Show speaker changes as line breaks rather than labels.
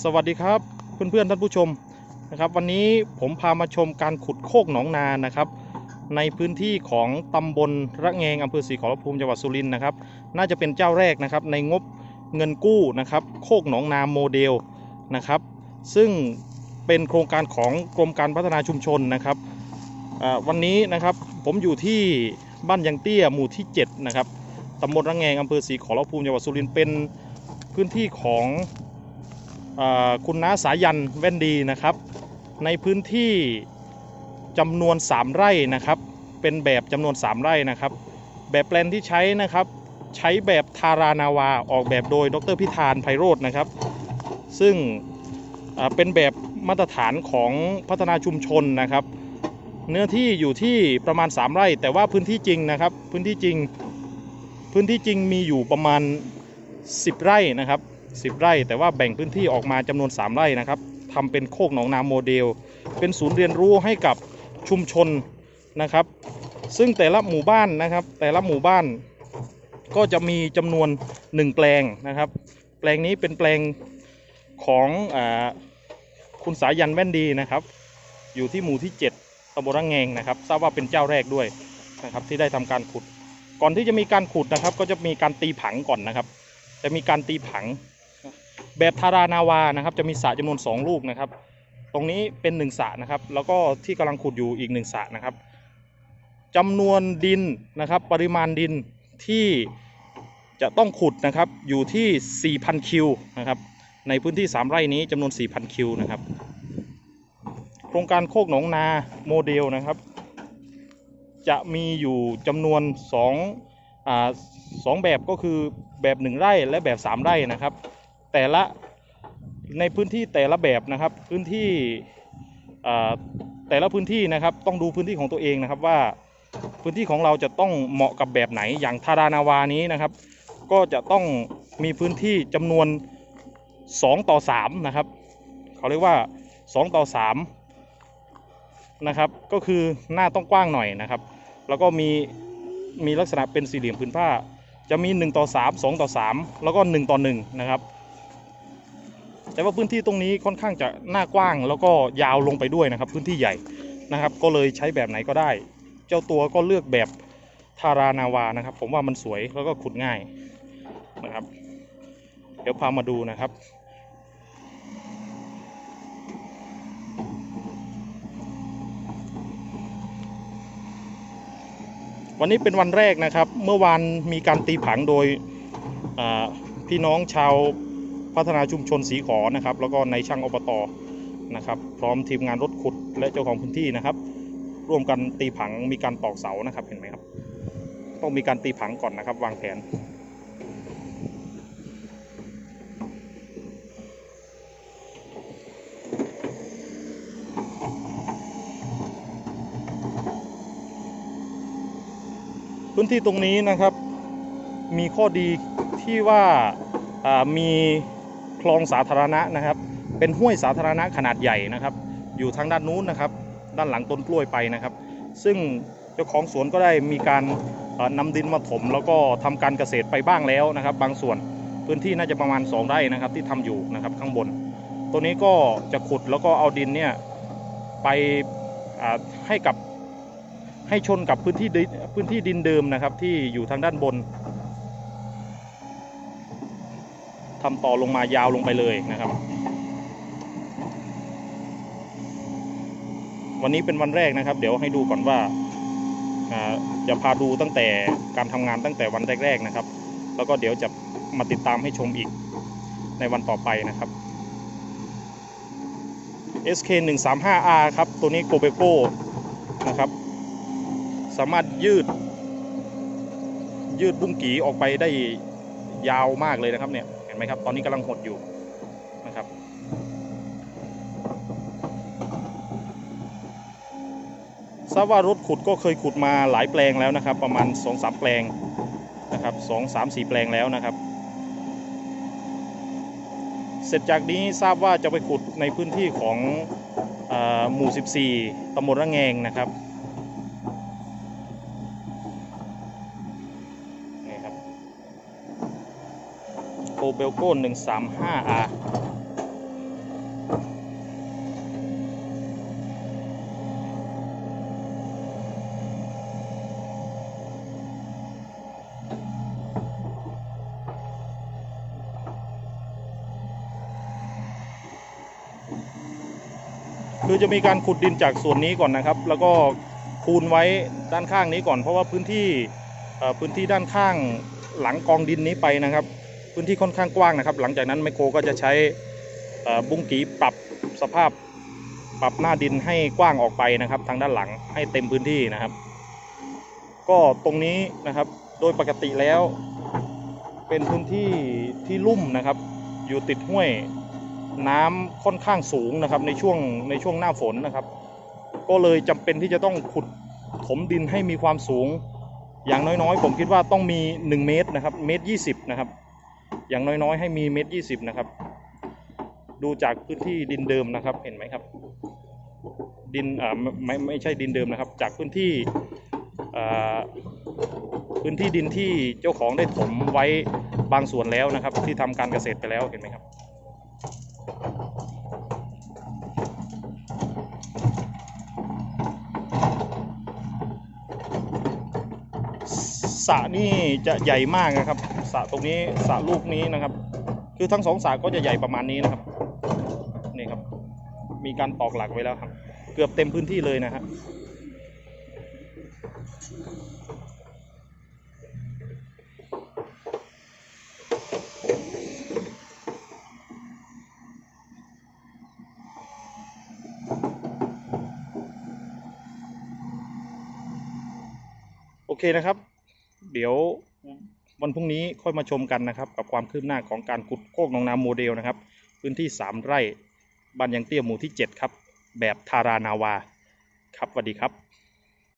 สวัสดีครับเพื่อนๆท่านผู้ชมนะครับ วันนี้ผมพามาชมการขุดโคกหนองนานะครับ ในพื้นที่ของตำบลระแงงอำเภอศรีขอรภูมิจังหวัดสุรินทร์นะครับ น่าจะเป็นเจ้าแรกนะครับ ในงบเงินกู้นะครับ โคกหนองนาโมเดลนะครับ ซึ่งเป็นโครงการของกรมการพัฒนาชุมชนนะครับวันนี้นะครับผมอยู่ที่บ้านยังเตี้ยหมู่ที่7นะครับตำบลระแงงอำเภอศรีขอรภูมิจังหวัดสุรินทร์เป็นพื้นที่ของ คุณน้าสายันแว่นดีนะครับ ในพื้นที่จำนวน 3 ไร่นะครับ เป็นแบบจำนวน 3 ไร่นะครับ แบบแปลนที่ใช้นะครับ ใช้แบบทารานาวาออกแบบโดยดรพิธานไพโรจน์นะครับ ซึ่งเป็นแบบมาตรฐานของพัฒนาชุมชนนะครับ เนื้อที่อยู่ที่ประมาณ 3 ไร่ แต่ว่าพื้นที่จริงนะครับ พื้นที่จริง พื้นที่จริงมีอยู่ประมาณ 10 ไร่นะครับ 10 ไร่ แต่ว่าแบ่งพื้นที่ออกมาจำนวน 3 ไร่นะครับทำเป็นโคกหนองนาโมเดล เป็นศูนย์เรียนรู้ให้กับชุมชนนะครับ ซึ่งแต่ละหมู่บ้านนะครับ แต่ละหมู่บ้านก็จะมีจำนวน 1 แปลงนะครับ แปลงนี้เป็นแปลงของอคุณสายันแว่นดีนะครับ อยู่ที่หมู่ที่ 7ตำบลระแงงนะครับ ทราบว่าเป็นเจ้าแรกด้วยนะครับที่ได้ทำการขุด ก่อนที่จะมีการขุดนะครับ ก็จะมีการตีผังก่อนนะครับ จะมีการตีผัง แบบทารานาวานะครับ จะมีสระจำนวน 2 ลูกนะครับ ตรงนี้เป็น1สระนะครับ แล้วก็ที่กำลังขุดอยู่อีก1สระนะครับจำนวนดินนะครับ ปริมาณดินที่จะต้องขุดนะครับอยู่ที่ 4,000 คิวนะครับ ในพื้นที่ 3 ไร่นี้จำนวน 4,000 คิวนะครับ โครงการโคกหนองนาโมเดลนะครับ จะมีอยู่จำนวน2อ่าสองแบบก็คือแบบ 1 ไร่และแบบ 3 ไร่นะครับ แต่ละในพื้นที่แต่ละแบบนะครับพื้นที่แต่ละพื้นที่นะครับต้องดูพื้นที่ของตัวเองนะครับว่าพื้นที่ของเราจะต้องเหมาะกับแบบไหนอย่างทารานาวานี้นะครับ ก็จะต้องมีพื้นที่จำนวน 2 ต่อ3นะครับเขาเรียกว่า 2 ต่อ3นะครับก็คือหน้าต้องกว้างหน่อยนะครับ แล้วก็มีมีลักษณะเป็นสี่เหลี่ยมพื้นผ้า จะมี 1 ต่อ 3 2 ต่อ 3 แล้วก็ 1 ต่อ 1 นะครับ แต่ว่าพื้นที่ตรงนี้ค่อนข้างจะหน้ากว้าง แล้วก็ยาวลงไปด้วยนะครับ พื้นที่ใหญ่นะครับ ก็เลยใช้แบบไหนก็ได้ เจ้าตัวก็เลือกแบบทารานาวานะครับ ผมว่ามันสวยแล้วก็ขุดง่ายนะครับ เดี๋ยวพามาดูนะครับวันนี้เป็นวันแรกนะครับ เมื่อวานมีการตีผังโดยพี่น้องชาว พัฒนาชุมชนสีขอนะครับ แล้วก็ในช่างอบตนะครับ พร้อมทีมงานรถขุดและเจ้าของพื้นที่นะครับ ร่วมกันตีผังมีการตอกเสานะครับเห็นไหมครับ ต้องมีการตีผังก่อนนะครับ วางแผนพื้นที่ตรงนี้นะครับมีข้อดีที่ว่าอ่ามี คลองสาธารณะนะครับ เป็นห้วยสาธารณะขนาดใหญ่นะครับ อยู่ทางด้านนู้นนะครับ ด้านหลังต้นกล้วยไปนะครับ ซึ่งเจ้าของสวนก็ได้มีการเอ่อนำดินมาถม แล้วก็ทำการเกษตรไปบ้างแล้วนะครับ บางส่วนพื้นที่น่าจะประมาณ 2ไร่นะครับ ที่ทำอยู่นะครับข้างบน ตัวนี้ก็จะขุดแล้วก็เอาดินเนี่ยไปให้กับให้ชนกับพื้นที่ดิพื้นที่ดินเดิมนะครับ ที่อยู่ทางด้านบน ทำต่อลงมายาวลงไปเลยนะครับ วันนี้เป็นวันแรกนะครับ เดี๋ยวให้ดูก่อนว่าจะพาดูตั้งแต่การทำงานตั้งแต่วันแรกๆนะครับ แล้วก็เดี๋ยวจะมาติดตามให้ชมอีกในวันต่อไปนะครับ SK 1 3 5 R ครับ ตัวนี้โกเบโก้นะครับ สามารถยืด ยืดบุ้งกีออกไปได้ยาวมากเลยนะครับเนี่ย ห็นไหมครับ ตอนนี้กำลังหดอยู่นะครับ ทราบว่ารถขุดก็เคยขุดมาหลายแปลงแล้วนะครับ ประมาณ2-3แปลงนะครับ2 3 4แปลงแล้วนะครับ เสร็จจากนี้ทราบว่าจะไปขุดในพื้นที่ของอหมู่ 14 ตำบลระแงงนะครับ โกเบลโก้ 135R คือจะมีการขุดดินจากส่วนนี้ก่อนนะครับ แล้วก็คูณไว้ด้านข้างนี้ก่อน เพราะว่าพื้นที่พื้นที่ด้านข้างหลังกองดินนี้ไปนะครับ พื้นที่ค่อนข้างกว้างนะครับ หลังจากนั้นไมโครก็จะใช้บุ้งกีปรับสภาพปรับหน้าดินให้กว้างออกไปนะครับ ทางด้านหลังให้เต็มพื้นที่นะครับ ก็ตรงนี้นะครับโดยปกติแล้ว เป็นพื้นที่ที่ลุ่มนะครับ อยู่ติดห้วยน้ำค่อนข้างสูงนะครับในช่วงในช่วงหน้าฝนนะครับ ก็เลยจำเป็นที่จะต้องขุดถมดินให้มีความสูง อย่างน้อยๆ ผมคิดว่าต้องมี 1 เมตรนะครับเมตรยีนะครับ อย่างน้อยๆ ให้มีเมตรยี่สิบนะครับ ดูจากพื้นที่ดินเดิมนะครับเห็นไหมครับ ดินอ่าไม่ไม่ใช่ดินเดิมนะครับ จากพื้นที่อ่าพื้นที่ดินที่เจ้าของได้ถมไว้บางส่วนแล้วนะครับ ที่ทำการเกษตรไปแล้วเห็นไหมครับสระนี่จะใหญ่มากนะครับ สระตรงนี้สระลูกนี้นะครับ คือทั้งสองสระก็จะใหญ่ประมาณนี้นะครับนี่ครับ มีการตอกหลักไว้แล้วครับ เกือบเต็มพื้นที่เลยนะฮะโอเคนะครับ เดี๋ยว วันพรุ่งนี้ค่อยมาชมกันนะครับ กับความคืบหน้าของการขุดโคกหนองน้ำโมเดลนะครับ พื้นที่ 3 ไร่บ้านยังเตี้ยหมู่ที่ 7 ครับ แบบทารานาวา ครับสวัสดีครับ